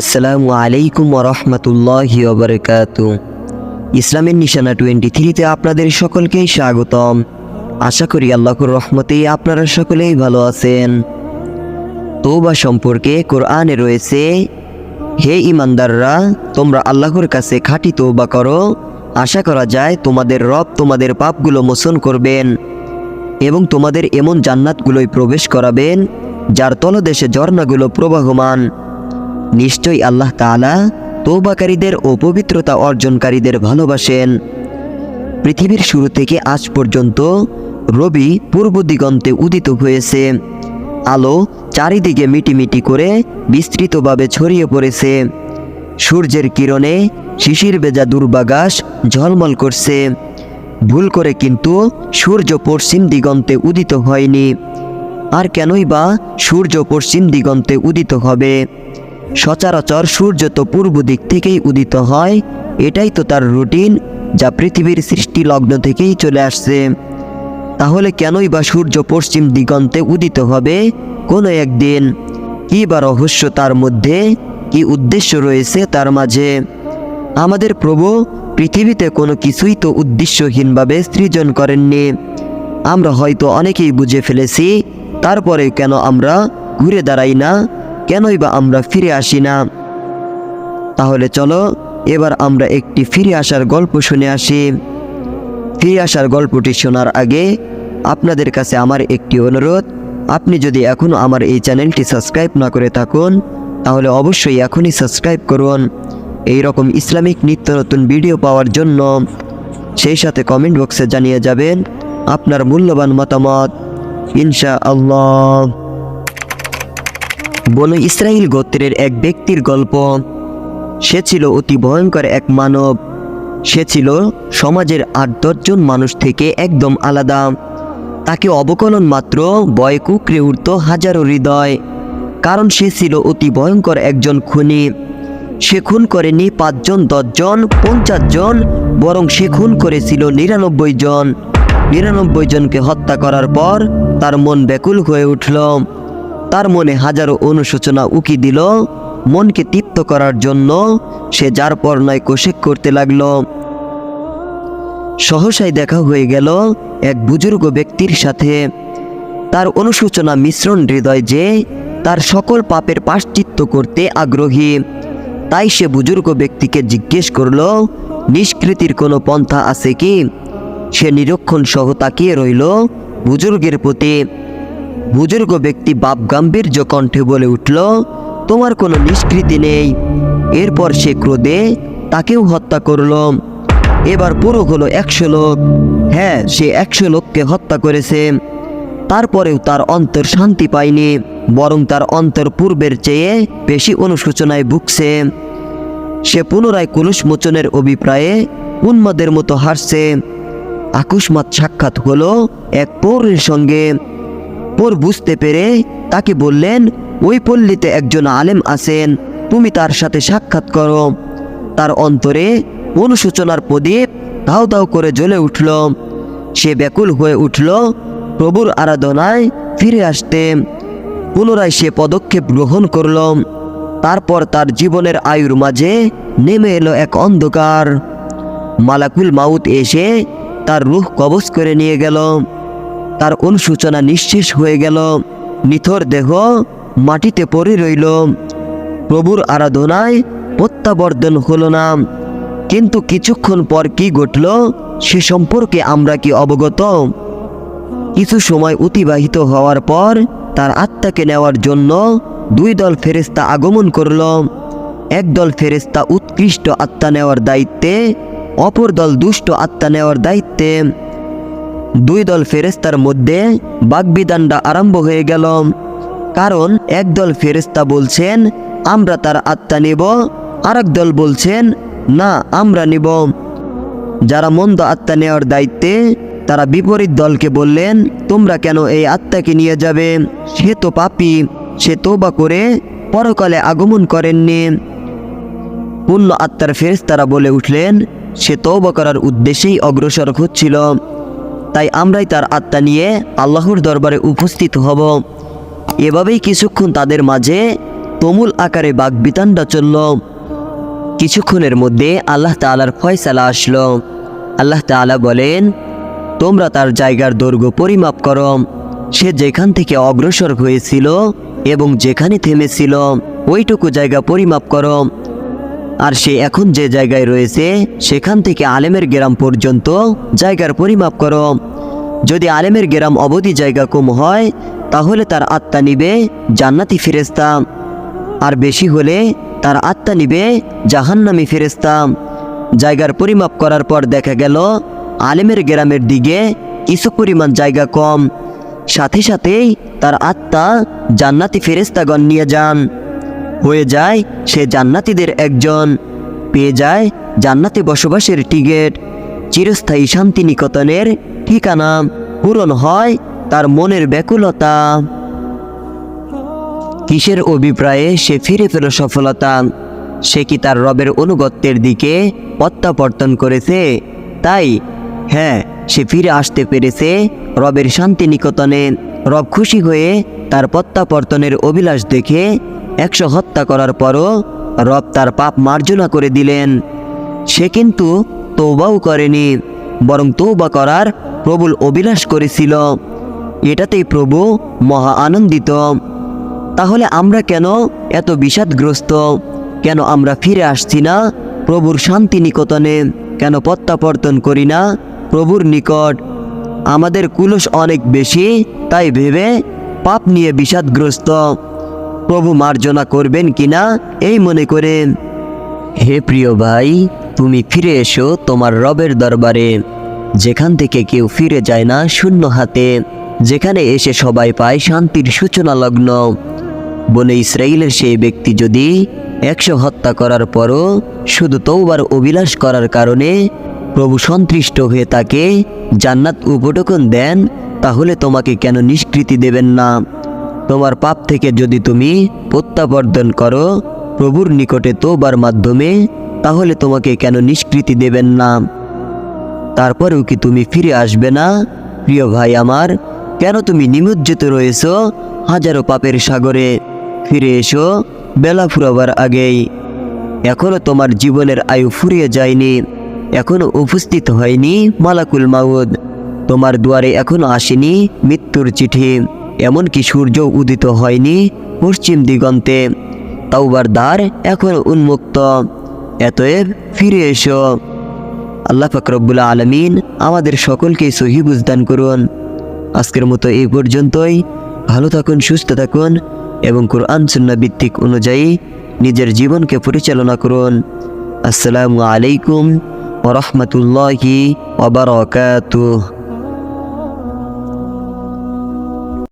আসসালামু আলাইকুম রহমতুল্লাহি ওবরকাত। ইসলামের নিশানা টোয়েন্টি থ্রিতে আপনাদের সকলকেই স্বাগতম। আশা করি আল্লাহর রহমতে আপনারা সকলেই ভালো আছেন। তৌবা সম্পর্কে কোরআনে রয়েছে, হে ইমানদাররা তোমরা আল্লাহর কাছে খাঁটি তৌবা করো। আশা করা যায় তোমাদের রব তোমাদের পাপগুলো মোচন করবেন এবং তোমাদের এমন জান্নাতগুলোই প্রবেশ করাবেন, যার তলদেশে ঝর্ণাগুলো প্রবাহমান। নিশ্চয়ই আল্লাহ তাআলা তৌবাকারীদের ও পবিত্রতা অর্জনকারীদের ভালোবাসেন। পৃথিবীর শুরু থেকে আজ পর্যন্ত রবি পূর্ব দিগন্তে উদিত হয়েছে। আলো চারিদিকে মিটিমিটি করে বিস্তৃতভাবে ছড়িয়ে পড়েছে। সূর্যের কিরণে শিশির বেজা দুর্বাগাস ঝলমল করছে। ভুল করে কিন্তু সূর্য পশ্চিম দিগন্তে উদিত হয়নি। আর কেনই বা সূর্য পশ্চিম দিগন্তে উদিত হবে? সচরাচর সূর্য তো পূর্ব দিক থেকেই উদিত হয়, এটাই তো তার রুটিন যা পৃথিবীর সৃষ্টি লগ্ন থেকেই চলে আসছে। তাহলে কেনই বা সূর্য পশ্চিম দিগন্তে উদিত হবে কোনো একদিন? কি বা রহস্য তার মধ্যে? কি উদ্দেশ্য রয়েছে তার মাঝে? আমাদের প্রভু পৃথিবীতে কোনো কিছুই তো উদ্দেশ্যহীনভাবে সৃজন করেননি। আমরা হয়তো অনেকেই বুঝে ফেলেছি, তারপরে কেন আমরা ঘুরে দাঁড়াই না? কেনই বা আমরা ফিরে আসি না? তাহলে চলো, এবার আমরা একটি ফিরে আসার গল্প শুনে আসি। ফিরে আসার গল্পটি শোনার আগে আপনাদের কাছে আমার একটি অনুরোধ, আপনি যদি এখনও আমার এই চ্যানেলটি সাবস্ক্রাইব না করে থাকুন, তাহলে অবশ্যই এখনই সাবস্ক্রাইব করুন। এই রকম ইসলামিক নিত্য নতুন ভিডিও পাওয়ার জন্য সেই সাথে কমেন্ট বক্সে জানিয়ে যাবেন আপনার মূল্যবান মতামত। ইনশা আল্লাহ বনু ইসরায়েল গোত্রের এক ব্যক্তির গল্প। সে ছিল অতি ভয়ঙ্কর এক মানব। সে ছিল সমাজের আট দশজন মানুষ থেকে একদম আলাদা। তাকে অবকলন মাত্র বয় কুকরে উঠত হাজারো হৃদয়। কারণ সে ছিল অতি ভয়ঙ্কর একজন খুনি। সে খুন করেনি পাঁচজন, দশজন, পঞ্চাশ জন, বরং সে খুন করেছিল নিরানব্বই জন। নিরানব্বই জনকে হত্যা করার পর তার মন ব্যাকুল হয়ে উঠল। তার মনে হাজারো অনুশোচনা উকি দিল, মনকে তৃপ্ত করার জন্য সে যার পর নয় কোশেক করতে লাগল। সহসাই দেখা হয়ে গেল এক বুজুর্গ ব্যক্তির সাথে। তার অনুশোচনা মিশ্রণ হৃদয় যে তার সকল পাপের পাশ্চিত্য করতে আগ্রহী। তাই সে বুজুর্গ ব্যক্তিকে জিজ্ঞেস করল, নিষ্কৃতির কোনো পন্থা আছে কি? সে নিরক্ষণ সহ তাকিয়ে রইল বুজুর্গের প্রতি। বুজুর্গ ব্যক্তি বাপ গাম্ভীর্য কণ্ঠে বলে উঠল, তোমার কোনো নিষ্কৃতি নেই। এরপর সে ক্রোধে তাকেও হত্যা করল। এবার পুরো হলো একশো লোক। হ্যাঁ সে একশো লোককে হত্যা করেছে। তারপরেও তার অন্তর শান্তি পায়নি, বরং তার অন্তর পূর্বের চেয়ে বেশি অনুশোচনায় ভুগছে। সে পুনরায় কুলুষ মোচনের অভিপ্রায়ে উন্মাদের মতো হাসছে আকুস্মাত সাক্ষাৎ হলো এক পৌরের সঙ্গে। পর বুঝতে পেরে তাকে বললেন, ওই পল্লীতে একজন আলেম আছেন, তুমি তার সাথে সাক্ষাৎ করো। তার অন্তরে অনুশোচনার প্রদীপ দাও দাও করে জ্বলে উঠল। সে ব্যাকুল হয়ে উঠল, প্রভুর আরাধনায় ফিরে আসতে। পুনরায় সে পদক্ষেপ গ্রহণ করল। তারপর তার জীবনের আয়ুর মাঝে নেমে এলো এক অন্ধকার। মালাকুল মাউত এসে তার রুহ কবজ করে নিয়ে গেল। তার অনুশোচনা নিঃশেষ হয়ে গেল। নিথর দেহ মাটিতে পড়ে রইল। প্রভুর আরাধনায় প্রত্যাবর্তন হলো না। কিন্তু কিছুক্ষণ পর কি ঘটল, সে সম্পর্কে আমরা কি অবগত? কিছু সময় অতিবাহিত হওয়ার পর তার আত্মাকে নেওয়ার জন্য দুই দল ফেরেস্তা আগমন করল। একদল ফেরেস্তা উৎকৃষ্ট আত্মা নেওয়ার দায়িত্বে, অপর দল দুষ্ট আত্মা নেওয়ার দায়িত্বে। দুই দল ফেরেস্তার মধ্যে বাগবিদানটা আরম্ভ হয়ে গেল। কারণ একদল ফেরেস্তা বলছেন, আমরা তার আত্মা নেব। আরেক দল বলছেন, না, আমরা নেব। যারা মন্দ আত্মা নেওয়ার দায়িত্বে, তারা বিপরীত দলকে বললেন, তোমরা কেন এই আত্মাকে নিয়ে যাবে? সে তো পাপি, সে তোবা করে পরকালে আগমন করেননি। পূর্ণ আত্মার ফেরেস্তারা বলে উঠলেন, সে তৌবা করার উদ্দেশ্যেই অগ্রসর হচ্ছিল। তাই আমরাই তার আত্মা নিয়ে আল্লাহর দরবারে উপস্থিত হব। এভাবেই কিছুক্ষণ তাদের মাঝে তমুল আকারে বাগবিতানটা চলল। কিছুক্ষণের মধ্যে আল্লাহ তাআলার ফয়সালা আসলো। আল্লাহ তাআলা বলেন, তোমরা তার জায়গার দৈর্ঘ্য পরিমাপ করো। সে যেখান থেকে অগ্রসর হয়েছিল এবং যেখানে থেমেছিল, ওইটুকু জায়গা পরিমাপ করো। আর সে এখন যে জায়গায় রয়েছে, সেখান থেকে আলেমের গ্রাম পর্যন্ত জায়গার পরিমাপ করো। যদি আলেমের গ্রাম অবধি জায়গা কম হয়, তাহলে তার আত্মা নিবে জান্নাতি ফেরেস্তা আর বেশি হলে তার আত্মা নিবে জাহান্নামি ফেরেস্তা জায়গার পরিমাপ করার পর দেখা গেল, আলেমের গ্রামের দিকে কিছু পরিমাণ জায়গা কম। সাথে সাথেই তার আত্মা জান্নাতি ফেরেস্তাগণ নিয়ে যান। হয়ে যায়, সে জান্নাতীদের একজন। পেয়ে যায় জান্নাতে বসবাসের টিকেট। চিরস্থায়ী শান্তি নিকতনের ঠিকানা পূরণ হয় তার মনের ব্যাকুলতা। কিসের অভিপ্রায়ে সে ফিরে পেল সফলতা? সে কি তার রবের অনুগত্যের দিকে প্রত্যাবর্তন করেছে? তাই হ্যাঁ সে ফিরে আসতে পেরেছে রবের শান্তি নিকতনে রব খুশি হয়ে তার প্রত্যাবর্তনের অভিলাষ দেখে একশো হত্যা করার পরও রব তার পাপ মার্জনা করে দিলেন। সে কিন্তু তৌবাও করেনি, বরং তৌবা করার প্রবল অভিলাষ করেছিল। এটাতেই প্রভু মহা আনন্দিত। তাহলে আমরা কেন এত বিষাদগ্রস্ত? কেন আমরা ফিরে আসছি না প্রভুর শান্তি নিকটনে কেন প্রত্যাবর্তন করি না প্রভুর নিকট? আমাদের কুলস অনেক বেশি, তাই ভেবে পাপ নিয়ে বিষাদগ্রস্ত। প্রভু মার্জনা করবেন কিনা এই মনে করে হে প্রিয় ভাই, তুমি ফিরে এসো তোমার রবের দরবারে। যেখান থেকে কেউ ফিরে যায় না শূন্য হাতে। যেখানে এসে সবাই পায় শান্তির সূচনা লগ্ন। বলে ইসরায়েলের সেই ব্যক্তি যদি একশো হত্যা করার পরও শুধু তৌবার অভিলাষ করার কারণে প্রভু সন্তুষ্ট হয়ে তাকে জান্নাত উপটকন দেন, তাহলে তোমাকে কেন নিষ্কৃতি দেবেন না? তোমার পাপ থেকে যদি তুমি প্রত্যাবর্তন করো প্রভুর নিকটে তোবার মাধ্যমে, তাহলে তোমাকে কেন নিষ্কৃতি দেবেন না? তারপরেও কি তুমি ফিরে আসবে না? প্রিয় ভাই আমার, কেন তুমি নিমজ্জিত রয়েছ হাজারো পাপের সাগরে? ফিরে এসো, বেলা ফুরাবার আগেই। এখনও তোমার জীবনের আয়ু ফুরিয়ে যায়নি, এখনও উপস্থিত হয়নি মালাকুল মাউদ। তোমার দুয়ারে এখনও আসেনি মৃত্যুর চিঠি। এমনকি সূর্য উদিত হয়নি পশ্চিম দিগন্তে। তাওবার দ্বার এখন উন্মুক্ত। এতএব ফিরে এসো। আল্লাহ ফাকরবুল আলমিন আমাদের সকলকেই সহি বুঝদান করুন। আজকের মতো এই পর্যন্তই। ভালো থাকুন, সুস্থ থাকুন এবং কোরআন সুন্না ভিত্তিক অনুযায়ী নিজের জীবনকে পরিচালনা করুন। আসসালামু আলাইকুম ওরহমতুল্লাহি ওবরাকাতুহ